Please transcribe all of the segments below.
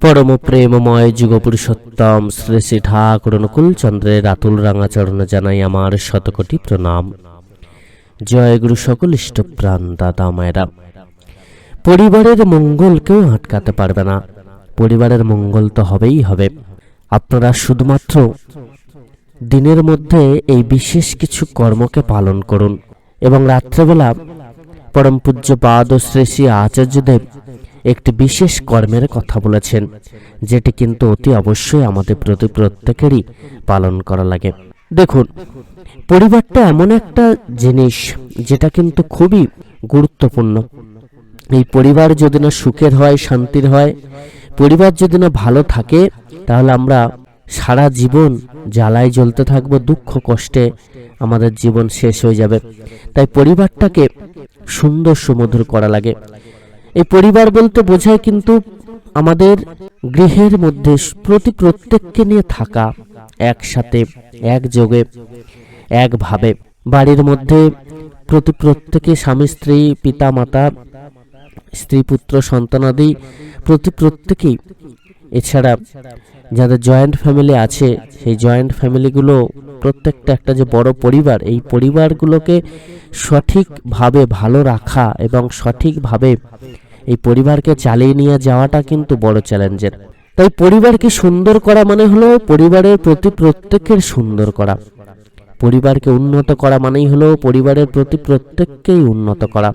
পরম প্রেমময় যুগপুরুষোত্তম শ্রী শ্রী ঠাকুর অনুকূল চন্দ্রের আতুল রাঙাচরণে জানাই আমার শতকোটি প্রণাম। জয় গুরু সকল ইষ্টপ্রাণ দাদা মায়েরা। পরিবারের মঙ্গল কেউ আটকাতে পারবে না। পরিবারের মঙ্গল তো হবেই হবে। আপনারা শুধুমাত্র দিনের মধ্যে এই বিশেষ কিছু কর্মকে পালন করুন এবং রাত্রেবেলা পরম পূজ্য পাদ ও শ্রী শ্রী আচার্যদেব একটি বিশেষ কর্মের কথা বলেছেন, যেটি কিন্তু অতি অবশ্যই আমাদের প্রতি প্রত্যেকেরই পালন করা লাগে। দেখুন, পরিবারটা এমন একটা জিনিস, যেটা কিন্তু খুবই গুরুত্বপূর্ণ। এই পরিবার যদি না সুখের হয়, শান্তির হয়, পরিবার যদি না ভালো থাকে, তাহলে আমরা সারা জীবন জ্বালায় জ্বলতে থাকব, দুঃখ কষ্টে আমাদের জীবন শেষ হয়ে যাবে। তাই পরিবারটাকে সুন্দর সুমধুর করা লাগে। এই পরিবার বলতে বোঝায় কিন্তু আমাদের গৃহের মধ্যে প্রতি প্রত্যেককে নিয়ে থাকা, একসাথে, একযোগে, একভাবে। বাড়ির মধ্যে প্রতি প্রত্যেকে স্বামী, স্ত্রী পিতা মাতা স্ত্রী, পুত্র সন্তানাদি প্রতি প্রত্যেকেই। এছাড়া যাদের জয়েন্ট ফ্যামিলি আছে, সেই জয়েন্ট ফ্যামিলিগুলো প্রত্যেকটা একটা যে বড় পরিবার, এই পরিবারগুলোকে সঠিকভাবে ভালো রাখা এবং সঠিকভাবে এই পরিবারকে চালিয়ে নিয়ে যাওয়াটা কিন্তু বড় চ্যালেঞ্জের। তাই পরিবারকে সুন্দর করা মানে হলো পরিবারের প্রতি প্রত্যেকের সুন্দর করা। পরিবারকে উন্নত করা মানেই হলো পরিবারের প্রতি প্রত্যেককেই উন্নত করা।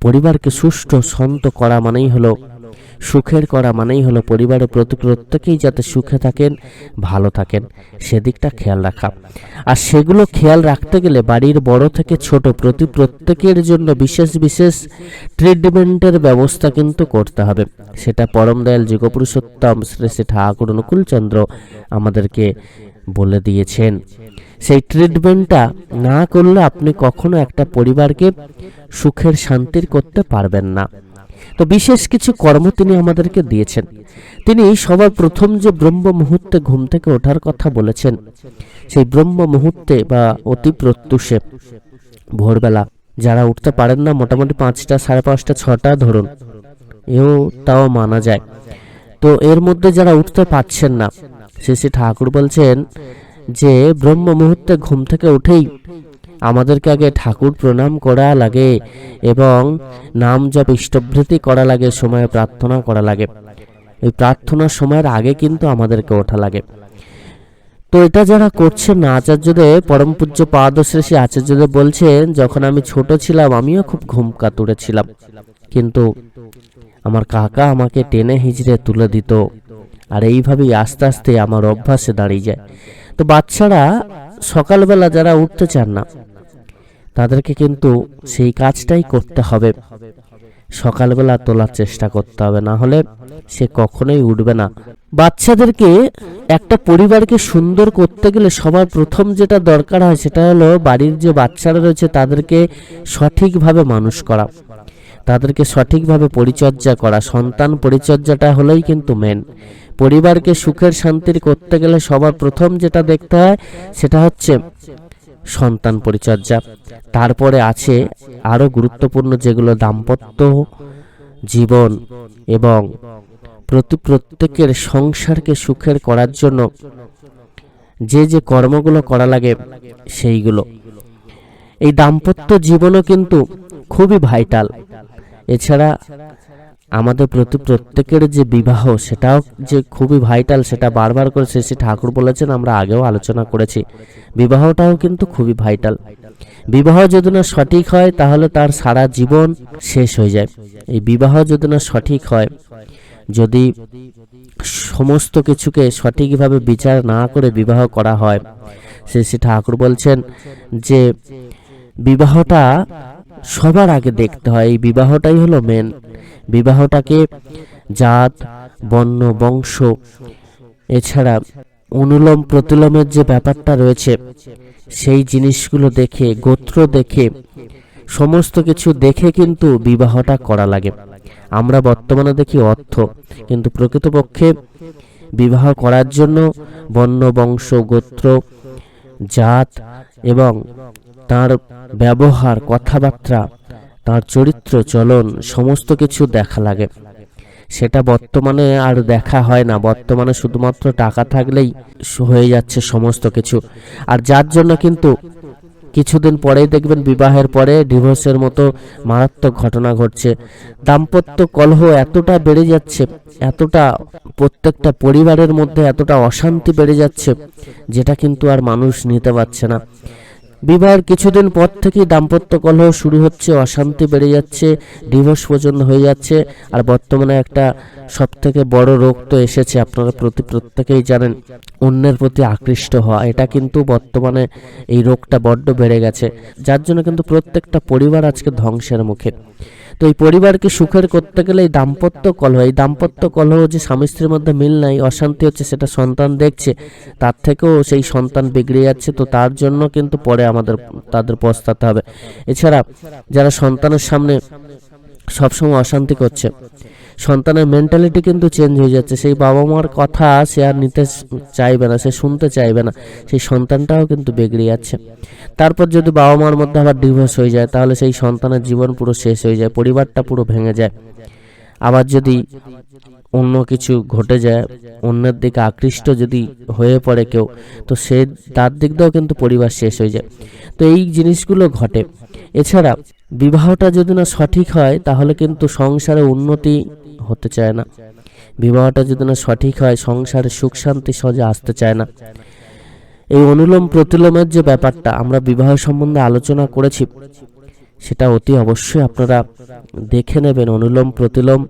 পরিবারকে সুষ্ঠু, শান্ত করা মানেই হলো সুখের করা মানেই হলো পরিবারের প্রতি প্রত্যেকেই যাতে সুখে থাকেন, ভালো থাকেন। সেদিকটা খেয়াল রাখা। আর সেগুলো খেয়াল রাখতে গেলে বাড়ির বড় থেকে ছোট প্রতি প্রত্যেকের জন্য বিশেষ বিশেষ ট্রিটমেন্টের ব্যবস্থা কিন্তু করতে হবে। সেটা পরম দয়াল যুগপুরুষোত্তম শ্রী শ্রী ঠাকুর অনুকূলচন্দ্র আমাদেরকে বলে দিয়েছেন। সেই ট্রিটমেন্টটা না করলে আপনি কখনো একটা পরিবারকে সুখের শান্তির করতে পারবেন না। তো বিশেষ কিছু কর্ম তিনি আমাদেরকে দিয়েছেন। তিনি সবার প্রথম যে ব্রহ্ম মুহূর্তে ঘুম থেকে ওঠার কথা বলেছেন, সেই ব্রহ্ম মুহূর্তে বা অতি প্রত্যুষে। ভোরবেলা যারা উঠতে পারেন না, মোটামুটি পাঁচটা, সাড়ে পাঁচটা, ছটা ধরুন, এও তাও মানা যায়। তো এর মধ্যে যারা উঠতে পারছেন না, শ্রী শ্রী ঠাকুর বলছেন যে ব্রহ্ম মুহূর্তে ঘুম থেকে উঠেই আমাদেরকে আগে ঠাকুর প্রণাম করা লাগে এবং নাম জপ, ইষ্টভৃতি করা লাগে, সময়ে প্রার্থনা করা লাগে। এই প্রার্থনার সময়ের আগে কিন্তু আমাদেরকে ওঠা লাগে। তো এটা যারা করছেন না আচার্যদেব পরম পূজ্য পাদশ্রেষী আচার্যদেব বলছেন, যখন আমি ছোট ছিলাম, আমিও খুব ঘুম কাতুরে ছিলাম। কিন্তু আমার কাকা আমাকে টেনে হিজড়ে তুলে দিত। আর এইভাবেই আস্তে আস্তে আমার অভ্যাসে দাঁড়িয়ে যায়। তো বাচ্চারা সকালবেলা যারা উঠতে চান না তাদেরকে কিন্তু সেই কাজটাই করতে হবে। সকালবেলা তোলার চেষ্টা করতে হবে, না হলে সে কখনোই উঠবে না। বাচ্চাদেরকে একটা পরিবারকে সুন্দর করতে গেলে সবার প্রথম যেটা দরকার হয় সেটা হলো বাড়ির যে বাচ্চারা রয়েছে তাদেরকে সঠিকভাবে মানুষ করা। তাদেরকে সঠিকভাবে পরিচর্যা করা। সন্তান পরিচর্যাটা হলেই কিন্তু মেন পরিবারকে সুখের শান্তির করতে গেলে সবার প্রথম যেটা দেখতে হয় সেটা হচ্ছে সন্তান পরিচর্যা। তারপরে আছে আরও গুরুত্বপূর্ণ যেগুলো দাম্পত্য জীবন এবং প্রতি প্রত্যেকের সংসারকে সুখের করার জন্য যে যে কর্মগুলো করা লাগে সেইগুলো। এই দাম্পত্য জীবনও কিন্তু খুবই ভাইটাল। এছাড়া আমাদের প্রতি প্রত্যেকের যে বিবাহ, সেটাও যে খুবই ভাইটাল সেটা বারবার করে শ্রী ঠাকুর বলেছেন, আমরা আগেও আলোচনা করেছি। বিবাহটাও কিন্তু খুবই ভাইটাল বিবাহ যদি না সঠিক হয়, তাহলে তার সারা জীবন শেষ হয়ে যায়। এই বিবাহ যদি না সঠিক হয়, যদি সমস্ত কিছুকে সঠিকভাবে বিচার না করে বিবাহ করা হয়, শ্রী শ্রী ঠাকুর বলছেন যে, বিবাহটা সবার আগে দেখতে হয়, এই বিবাহটাই হলো মেন বিবাহটাকে জাত, বর্ণ, বংশ, এছাড়া অনুলোম, প্রতিলোমের যে ব্যাপারটা রয়েছে, সেই জিনিসগুলো দেখে, গোত্র দেখে, সমস্ত কিছু দেখে কিন্তু বিবাহটা করা লাগে। আমরা বর্তমানে দেখি অর্থ, কিন্তু প্রকৃতপক্ষে বিবাহ করার জন্য বর্ণ, বংশ, গোত্র, জাত এবং তার ব্যবহার, কথাবার্তা, তার চরিত্র, চলন, সমস্ত কিছু দেখা লাগে। সেটা বর্তমানে আর দেখা হয় না। বর্তমানে শুধুমাত্র টাকা থাকলেই হয়ে যাচ্ছে সমস্ত কিছু। আর যার জন্য কিন্তু কিছুদিন পরেই দেখবেন বিবাহের পরে ডিভোর্সের মতো মারাত্মক ঘটনা ঘটছে। দাম্পত্য কলহ এতটা বেড়ে যাচ্ছে, এতটা প্রত্যেকটা পরিবারের মধ্যে এতটা অশান্তি বেড়ে যাচ্ছে, যেটা কিন্তু আর মানুষ নিতে পারছে না। বিবাহের কিছুদিন পর থেকেই দাম্পত্য কলহ শুরু হচ্ছে, অশান্তি বেড়ে যাচ্ছে ডিভোর্স পর্যন্ত হয়ে যাচ্ছে, আর বর্তমানে একটা সবথেকে বড় রোগ তো এসেছে, আপনারা প্রতি প্রত্যেকেই জানেন, অন্যের প্রতি আকৃষ্ট হওয়া, এটা কিন্তু বর্তমানে এই রোগটা বড্ড বেড়ে গেছে, যার জন্য কিন্তু প্রত্যেকটা পরিবার আজকে ধ্বংসের মুখে। তো এই পরিবারকে সুখের করতে গেলে এই দাম্পত্য কলহ, এই দাম্পত্য কলহ যে স্বামী স্ত্রীর মধ্যে মিল নাই, অশান্তি হচ্ছে, সেটা সন্তান দেখছে, তার থেকেও সেই সন্তান বিগড়ে যাচ্ছে, তো তার জন্য কিন্তু পরে আমাদের, তাদের পস্তাতে হবে। এছাড়া যারা সন্তানের সামনে সবসময় অশান্তি করছে সন্তানের মেন্টালিটি কিন্তু চেঞ্জ হয়ে যাচ্ছে। সেই বাবা মার কথা সে আর নিতে চাইবে না, সে শুনতে চাইবে না। সেই সন্তানটাও কিন্তু বিগড়ে যাচ্ছে। তারপর যদি বাবা মার মধ্যে আবার ডিভোর্স হয়ে যায়, তাহলে সেই সন্তানের জীবন পুরো শেষ হয়ে যায়, পরিবারটা পুরো ভেঙে যায়। আবার যদি অন্য কিছু ঘটে যায়, অন্যের দিকে আকৃষ্ট যদি হয়ে পড়ে কেউ, তো সে, তার দিক দিয়েও কিন্তু পরিবার শেষ হয়ে যায়। তো এই জিনিসগুলো ঘটে। এছাড়া বিবাহটা যদি না সঠিক হয়, তাহলে কিন্তু সংসারে উন্নতি হতে চায় না। বিবাহটা যদি না সঠিক হয়, সংসারে সুখ শান্তি সহজে আসতে চায় না। এই অনুলোম প্রতিলোমের যে ব্যাপারটা আমরা বিবাহ সম্বন্ধে আলোচনা করেছি, সেটা অতি অবশ্যই আপনারা দেখে নেবেন। অনুলোম, প্রতিলোম,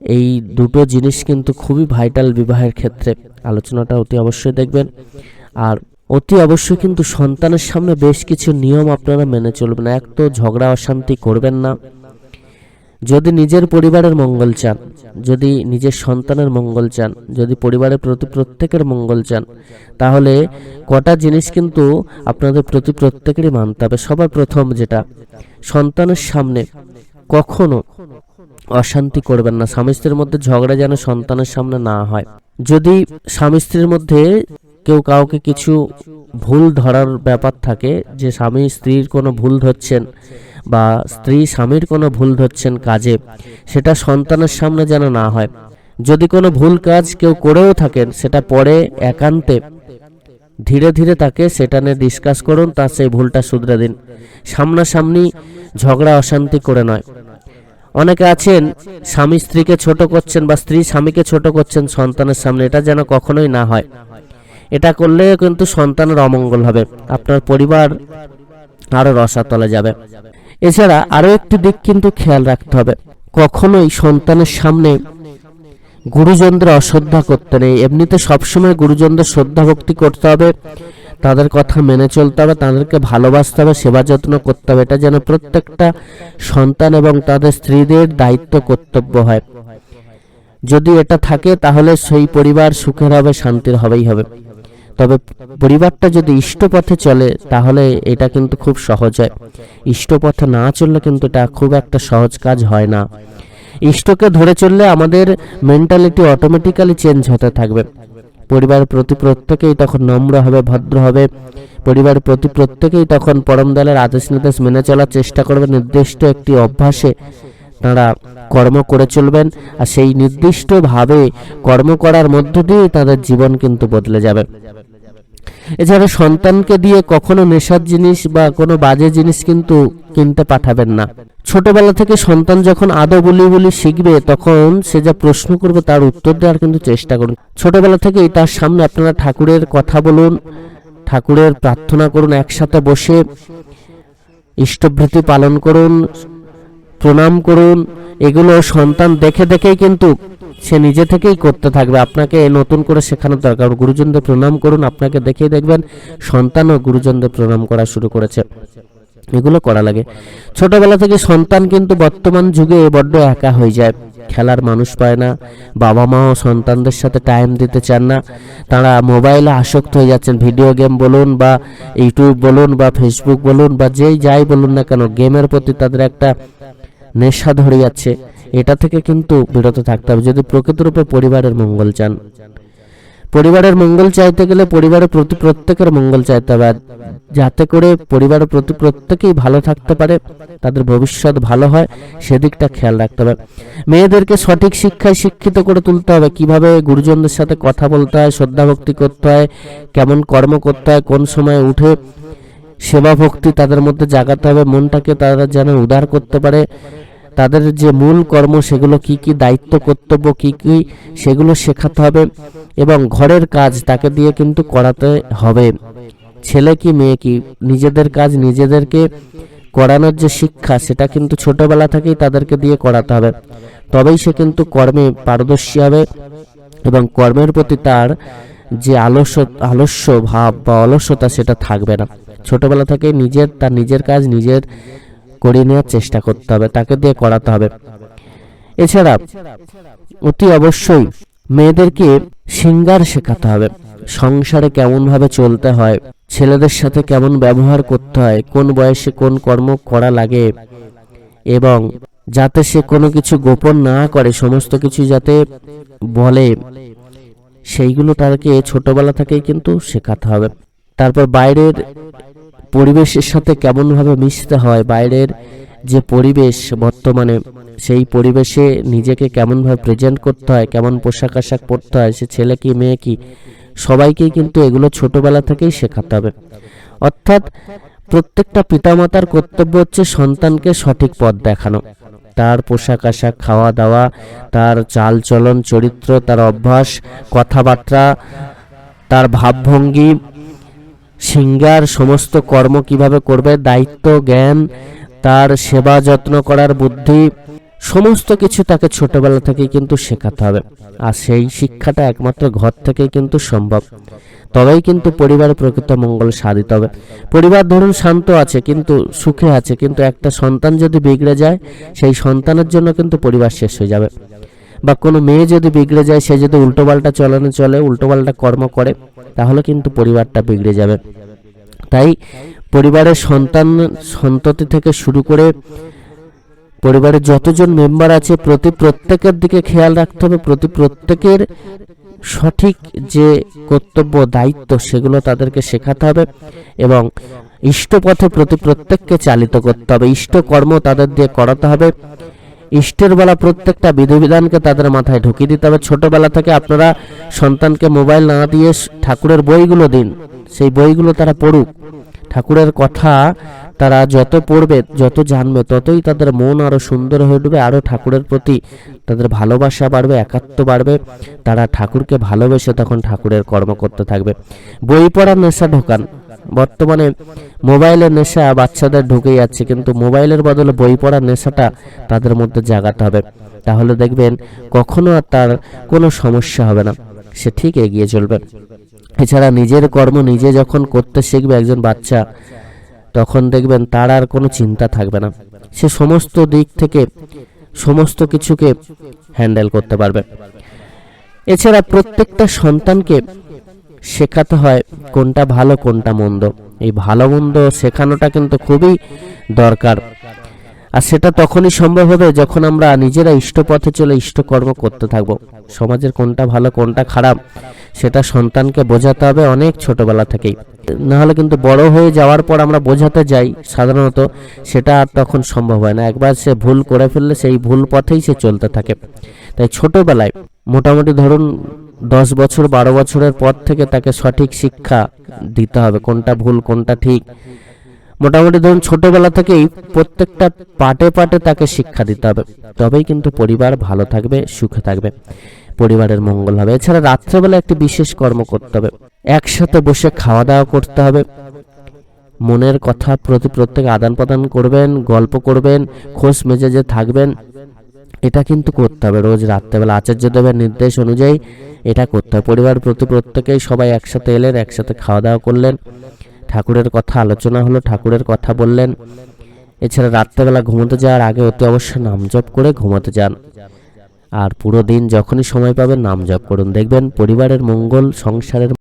এই দুটো জিনিস কিন্তু খুবই ভাইটাল বিবাহের ক্ষেত্রে। আলোচনাটা অতি অবশ্যই দেখবেন। আর অতি অবশ্যই কিন্তু সন্তানের সামনে বেশ কিছু নিয়ম আপনারা মেনে চলবেন। এক তো ঝগড়া, অশান্তি করবেন না। যদি নিজের পরিবারের মঙ্গল চান, যদি নিজের সন্তানের মঙ্গল চান, যদি পরিবারের প্রতি প্রত্যেকের মঙ্গল চান, তাহলে কটা জিনিস কিন্তু আপনাদের প্রতি প্রত্যেকেরই মানতে হবে। সবার প্রথম যেটা, সন্তানের সামনে কখনো অশান্তি করবেন না। স্বামী স্ত্রীর মধ্যে ঝগড়া যেন সন্তানের সামনে না হয়। যদি স্বামী স্ত্রীর মধ্যে কেউ কাউকে কিছু ভুল ধরার ব্যাপার থাকে, যে স্বামী স্ত্রীর কোনো ভুল ধরছেন বা স্ত্রী স্বামীর কোনো ভুল ধরছেন কাজে, সেটা সন্তানের সামনে যেন না হয়। যদি কোনো ভুল কাজ কেউ করেও থাকেন, সেটা পরে একান্তে ধীরে ধীরে তাকে সেটা নিয়ে ডিসকাস করুন, তার সেই ভুলটা শুধরে দিন। সামনাসামনি ঝগড়া অশান্তি করে নয়। অনেকে আছেন, স্বামী স্ত্রীকে ছোট করছেন বা স্ত্রী স্বামীকে ছোট করছেন সন্তানের সামনে, এটা যেন কখনোই না হয়। এটা করলে কিন্তু সন্তানের অমঙ্গল হবে, আপনার পরিবার আরও রসাতলে যাবে। এছাড়া আরও একটি দিক কিন্তু খেয়াল রাখতে হবে, কখনোই সন্তানের সামনে গুরুজনদের অশ্রদ্ধা করতে নেই। এমনিতে সবসময় গুরুজনদের শ্রদ্ধা ভক্তি করতে হবে, তাদের কথা মেনে চলতে হবে, তাদেরকে ভালোবাসতে হবে, সেবা যত্ন করতে হবে, এটা যেন প্রত্যেকটা সন্তান এবং তাদের স্ত্রীদের দায়িত্ব কর্তব্য হয়। যদি এটা থাকে তাহলে সেই পরিবার সুখের হবে, শান্তির হবেই হবে। তবে পরিবারটা যদি ইষ্টপথে চলে, তাহলে এটা কিন্তু খুব সহজ হয়। ইষ্টপথে না চললে কিন্তু এটা খুব একটা সহজ কাজ হয় না। ইষ্টকে ধরে চললে আমাদের মেন্টালিটি অটোমেটিক্যালি চেঞ্জ হতে থাকবে। পরিবারের প্রতি প্রত্যেকেই তখন নম্র হবে, ভদ্র হবে। পরিবারের প্রতি প্রত্যেকেই তখন পরম দলের আদেশ নির্দেশ মেনে চলার চেষ্টা করবে। নির্দিষ্ট একটি অভ্যাসে তারা কর্ম করে চলবেন আর সেই নির্দিষ্টভাবে কর্ম করার মধ্য দিয়ে তাদের জীবন কিন্তু বদলে যাবে। এছাড়া সন্তানকে দিয়ে কখনো নেশার জিনিস বা কোনো বাজে জিনিস কিন্তু কিনতে পাঠাবেন না। ছোটবেলা থেকে সন্তান যখন আদৌ বলি বলি শিখবে, তখন সে যা প্রশ্ন করবে তার উত্তর দেওয়ার কিন্তু চেষ্টা করুন। ছোটবেলা থেকেই তার সামনে আপনারা ঠাকুরের কথা বলুন, ঠাকুরের প্রার্থনা করুন, একসাথে বসে ইষ্টভৃতি পালন করুন, প্রণাম করুন। এগুলো সন্তান দেখে দেখেই কিন্তু সে নিজে থেকেই করতে থাকবে। আপনাকে নতুন করে শেখানোর দরকার। গুরুজনদের প্রণাম করুন। আপনাকে দেখেই দেখবেন সন্তানও গুরুজনদের প্রণাম করা শুরু করেছে। এগুলো করা লাগে। ছোটবেলা থেকে সন্তান কিন্তু বর্তমান যুগে বড্ড একা হয়ে যায়। খেলার মানুষ পায় না। বাবা মাও সন্তানদের সাথে টাইম দিতে চান না। তারা মোবাইলে আসক্ত হয়ে যাচ্ছেন। ভিডিও গেম বলুন বা ইউটিউব বলুন বা ফেসবুক বলুন বা যেই যাই বলুন না কেন গেমের প্রতি তাদের একটা নেশা ধরে যাচ্ছে। এটা থেকে কিন্তু বিরত থাকতে হবে। যদি প্রকৃতরূপে পরিবারের মঙ্গল চান। পরিবারের মঙ্গল চাইতে গেলে পরিবারের প্রতি প্রত্যেকের মঙ্গল চাইতে হবে। যাতে করে পরিবারের প্রতি প্রত্যেকেই ভালো থাকতে পারে, তাদের ভবিষ্যৎ ভালো হয়, সেদিকটা খেয়াল রাখতে হবে। মেয়েদেরকে সঠিক শিক্ষায় শিক্ষিত করে তুলতে হবে। কীভাবে গুরুজনদের সাথে কথা বলতে হয়, শ্রদ্ধা ভক্তি করতে হয়, কেমন কর্ম করতে হয়, কোন সময় উঠে সেবা ভক্তি তাদের মধ্যে জাগাতে হবে। মনটাকে তারা যেন উদার করতে পারে। তাদের যে মূল কর্ম, সেগুলো কি কি দায়িত্ব, কর্তব্য, কি কি সেগুলো শেখাতে হবে এবং ঘরের কাজ তাকে দিয়ে কিন্তু করাতে হবে। ছেলে কি, মেয়ে কি, নিজেদের কাজ নিজেদেরকে করানোর যে শিক্ষা, সেটা কিন্তু ছোটবেলা থেকেই তাদেরকে দিয়ে করাতে হবে। তবেই সে কিন্তু কর্মে পারদর্শী হবে এবং কর্মের প্রতি তার যে আলস্য আলস্য ভাব বা অলস্যতা, সেটা থাকবে না। ছোটবেলা থেকে নিজের, তার নিজের কাজ, নিজের করে নেওয়ার চেষ্টা করতে হবে, তাকে দিয়ে করাতে হবে। এছাড়া অতি অবশ্যই মেয়েদেরকে সিঙ্গার শেখাতে হবে, সংসারে কেমন ভাবে চলতে হয়, ছেলেদের সাথে কেমন ব্যবহার করতে হয়, কোন বয়সে কোন কর্ম করা লাগে, এবং যাতে সে কোনো কিছু গোপন না করে, সমস্ত কিছু যাতে বলে, সেইগুলো তাকে ছোটবেলা থেকেই কিন্তু শেখাতে হবে। তারপর বাইরের পরিবেশের সাথে কেমনভাবে মিশতে হয়, বাইরের যে পরিবেশ বর্তমানে, সেই পরিবেশে নিজেকে কেমনভাবে প্রেজেন্ট করতে হয়, কেমন পোশাক আশাক পরতে হয়, সে ছেলে কি, মেয়ে কি, সবাইকেই কিন্তু এগুলো ছোটবেলা থেকেই শেখাতে হবে। অর্থাৎ প্রত্যেকটা পিতামাতার কর্তব্য হচ্ছে সন্তানকে সঠিক পথ দেখানো। তার পোশাক আশাক, খাওয়া দাওয়া, তার চাল চলন, চরিত্র, তার অভ্যাস, কথাবার্তা, তার ভাবভঙ্গি সিঙ্গার সমস্ত কর্ম কীভাবে করবে, দায়িত্ব, জ্ঞান, তার সেবা যত্ন করার বুদ্ধি, সমস্ত কিছু তাকে ছোটবেলা থেকেই কিন্তু শেখাতে হবে। আর সেই শিক্ষাটা একমাত্র ঘর থেকেই কিন্তু সম্ভব। তবেই কিন্তু পরিবারের প্রকৃত মঙ্গল সাধিত হবে। পরিবার ধরুন শান্ত আছে, কিন্তু সুখে আছে, কিন্তু একটা সন্তান যদি বিগড়ে যায়, সেই সন্তানের জন্য কিন্তু পরিবার শেষ হয়ে যাবে। বা কোনো মেয়ে যদি বিগড়ে যায়, সে যদি উল্টোপাল্টা চলনে চলে, উল্টোপাল্টা কর্ম করে তাহলে কিন্তু পরিবারটা বিগড়ে যাবে। তাই পরিবারের সন্তান, সন্ততি থেকে শুরু করে পরিবারের যতজন মেম্বার আছে, প্রতি প্রত্যেকের দিকে খেয়াল রাখতে হবে। প্রতি প্রত্যেকের সঠিক যে কর্তব্য, দায়িত্ব, সেগুলো তাদেরকে শেখাতে হবে এবং ইষ্টপথে প্রতি প্রত্যেককে চালিত করতে হবে। ইষ্ট কর্ম তাদের দিয়ে করাতে হবে। ইষ্টের বেলা প্রত্যেকটা বিধিবিধানকে তাদের মাথায় ঢুকিয়ে দিতে হবে। ছোটবেলা থেকে আপনারা সন্তানকে মোবাইল না দিয়ে ঠাকুরের বইগুলো দিন। সেই বইগুলো তারা পড়ুক। ঠাকুরের কথা তারা যত পড়বে, যত জানবে, ততই তাদের মন আরও সুন্দর হয়ে উঠবে, আরও ঠাকুরের প্রতি তাদের ভালোবাসা বাড়বে, একাত্ম বাড়বে। তারা ঠাকুরকে ভালোবেসে তখন ঠাকুরের কর্ম করতে থাকবে। বই পড়ার নেশা ঢোকান। বর্তমানে মোবাইলের নেশা বাচ্চাদের ঢুকে যাচ্ছে, কিন্তু মোবাইলের বদলে বই পড়ার নেশাটা তাদের মধ্যে জাগাতে হবে। তাহলে দেখবেন কখনো আর তার কোনো সমস্যা হবে না। সে ঠিক এগিয়ে চলবে। এছাড়া নিজের কর্ম নিজে যখন করতে শিখবে একজন বাচ্চা, তখন দেখবেন তার আর কোনো চিন্তা থাকবে না। সে সমস্ত দিক থেকে সমস্ত কিছুকে হ্যান্ডেল করতে পারবে। এছাড়া প্রত্যেকটা সন্তানকে শেখাতে হয় কোনটা ভালো, কোনটা মন্দ। এই ভালো, মন্দ শেখানোটা কিন্তু খুবই দরকার। আর সেটা তখনই সম্ভব হবে যখন আমরা নিজেরা ইষ্টপথে চলে ইষ্টকর্ম করতে থাকব। সমাজের কোনটা ভালো, কোনটা খারাপ, সেটা সন্তানকে বোঝাতে হবে অনেক ছোটবেলা থেকেই। নাহলে কিন্তু বড় হয়ে যাওয়ার পর আমরা বোঝাতে যাই সাধারণত, সেটা আর তখন সম্ভব হয় না। একবার সে ভুল করে ফেললে সেই ভুল পথেই সে চলতে থাকে। তাই ছোটবেলায় মোটামুটি ধরুন দশ বছর, বারো বছরের পর থেকে তাকে সঠিক শিক্ষা দিতে হবে, কোনটা ভুল, কোনটা ঠিক। মোটামুটি ধরুন ছোটবেলা থেকেই প্রত্যেকটা পাটে পাটে তাকে শিক্ষা দিতে হবে। তবেই কিন্তু পরিবার ভালো থাকবে, সুখে থাকবে, পরিবারের মঙ্গল হবে। এছাড়া রাত্রেবেলা একটি বিশেষ কর্ম করতে হবে। একসাথে বসে খাওয়া দাওয়া করতে হবে। মনের কথা প্রতি প্রত্যেক আদান প্রদান করবেন, গল্প করবেন খোঁজ মেজাজে থাকবেন। এটা কিন্তু করতে হবে। রোজ রাত্রেবেলা আচার্যদেবের নির্দেশ অনুযায়ী এটা করতে হয়। পরিবার প্রতি প্রত্যেকেই সবাই একসাথে এলেন, একসাথে খাওয়া দাওয়া করলেন। ঠাকুরের কথা আলোচনা হলো, ঠাকুরের কথা বললেন। এছাড়া রাত্রেবেলা ঘুমোতে যাওয়ার আগে অতি অবশ্যই নাম জপ করে ঘুমোতে যান। আর পুরো দিন যখনই সময় পাবেন, নাম জপ করুন। দেখবেন পরিবারের মঙ্গল, সংসারের